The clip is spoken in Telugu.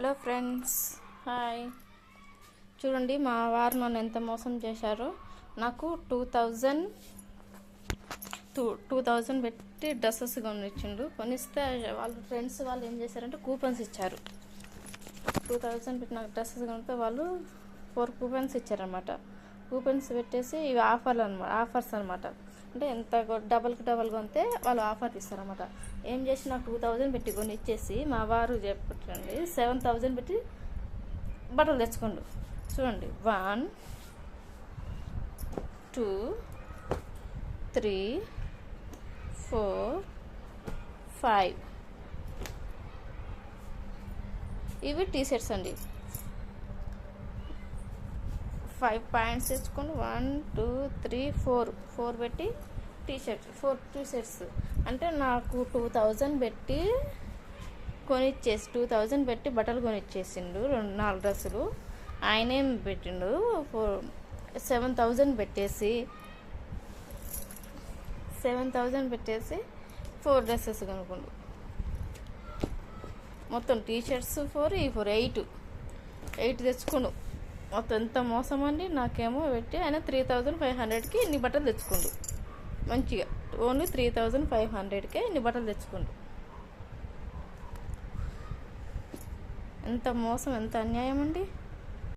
Hello friends. హాయ్. చూడండి మా వారు నన్ను ఎంత మోసం చేశారో. నాకు two thousand two two thousand పెట్టి డ్రెస్సెస్ కొనిచ్చిండు. కొనిస్తే వాళ్ళ ఫ్రెండ్స్ వాళ్ళు ఏం చేశారంటే కూపన్స్ ఇచ్చారు. టూ థౌజండ్ పెట్టి నాకు డ్రెస్సెస్ కొనితే వాళ్ళు ఫోర్ కూపన్స్ ఇచ్చారనమాట కూపన్స్ పెట్టేసి ఇవి ఆఫర్లు అనమాట ఆఫర్స్ అనమాట అంటే ఎంత డబల్కి డబల్ కొంతే వాళ్ళు ఆఫర్ ఇస్తారనమాట ఏం చేసి నాకు టూ థౌజండ్ పెట్టి కొని ఇచ్చేసి మా వారు చెప్పండి సెవెన్ థౌజండ్ పెట్టి బట్టలు తెచ్చుకోండు. చూడండి one two three four five. ఇవి టీ షర్ట్స్ అండి. ఫైవ్ పాయింట్స్ తెచ్చుకొని one two three four. Four పెట్టి టీ ఫోర్ టీ షర్ట్స్ అంటే నాకు టూ థౌజండ్ పెట్టి కొనిచ్చేసి టూ థౌజండ్ పెట్టి బట్టలు కొనిచ్చేసిండు. రెండు నాలుగు డ్రెస్సులు. ఆయనేం పెట్టిండు. ఫోర్ సెవెన్ థౌజండ్ పెట్టేసి సెవెన్ థౌజండ్ పెట్టేసి ఫోర్ డ్రెస్సెస్ కొనుక్కుండు. మొత్తం టీ షర్ట్స్ ఫోర్ ఈ ఫోర్ ఎయిట్. ఎయిట్ తెచ్చుకుండు. మొత్తం ఎంత మోసం అండి నాకేమో పెట్టి ఆయన త్రీ థౌజండ్ ఫైవ్ హండ్రెడ్కి ఇన్ని బట్టలు తెచ్చుకుండు. మంచిగా. ఓన్లీ త్రీ థౌజండ్ ఫైవ్ హండ్రెడ్కే ఇన్ని బట్టలు తెచ్చుకుండు. ఎంత మోసం ఎంత అన్యాయం అండి